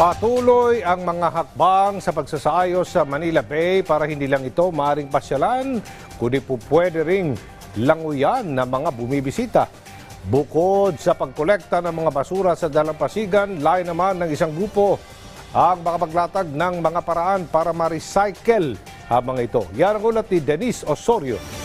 Patuloy ang mga hakbang sa pagsasaayos sa Manila Bay para hindi lang ito maaring pasyalan, kundi po pwede ring languyan ng mga bumibisita. Bukod sa pagkolekta ng mga basura sa dalampasigan, layo naman ng isang grupo ang makapaglatag ng mga paraan para ma-recycle ang mga ito. Yan ang ulat ni Denise Osorio.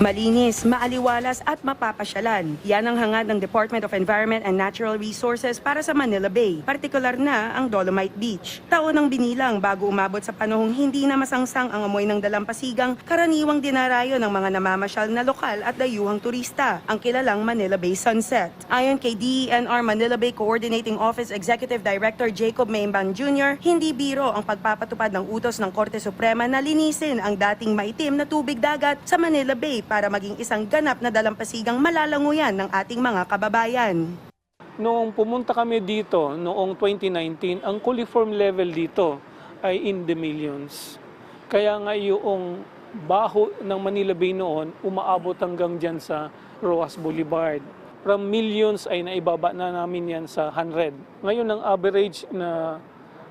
Malinis, maaliwalas at mapapasyalan. Yan ang hangad ng Department of Environment and Natural Resources para sa Manila Bay, partikular na ang Dolomite Beach. Taon ang binilang bago umabot sa panahong hindi na masangsang ang amoy ng dalampasigang karaniwang dinarayo ng mga namamasyal na lokal at dayuhang turista, ang kilalang Manila Bay Sunset. Ayon kay DENR Manila Bay Coordinating Office Executive Director Jacob Maimbang Jr., hindi biro ang pagpapatupad ng utos ng Korte Suprema na linisin ang dating maitim na tubig dagat sa Manila Bay para maging isang ganap na dalampasigang malalanguyan ng ating mga kababayan. Noong pumunta kami dito, noong 2019, ang coliform level dito ay in the millions. Kaya nga yung baho ng Manila Bay noon, umaabot hanggang dyan sa Roas Boulevard. From millions ay naibaba na namin yan sa 100. Ngayon, ang average na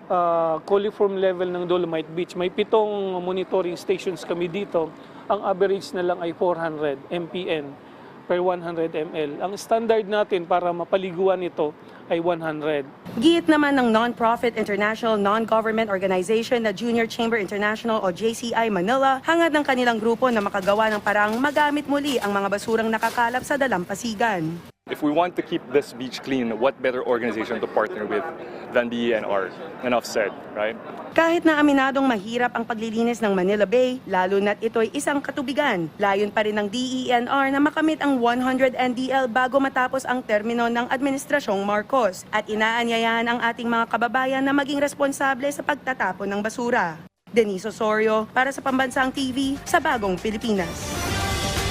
uh, coliform level ng Dolomite Beach, may pitong monitoring stations kami dito. Ang average na lang ay 400 mpn per 100 ml. Ang standard natin para mapaliguan ito ay 100. Giit naman ng non-profit international non-government organization na Junior Chamber International o JCI Manila, hangad ng kanilang grupo na makagawa ng parang magamit muli ang mga basurang nakakalap sa dalampasigan. If we want to keep this beach clean, what better organization to partner with than the ENR? Enough said, right? Kahit na aminadong mahirap ang paglilinis ng Manila Bay, lalo na't ito'y isang katubigan, layon pa rin ng DENR na makamit ang 100 NDL bago matapos ang termino ng Administrasyong Marcos at inaanyayahan ang ating mga kababayan na maging responsable sa pagtatapon ng basura. Denise Osorio para sa Pambansang TV sa Bagong Pilipinas.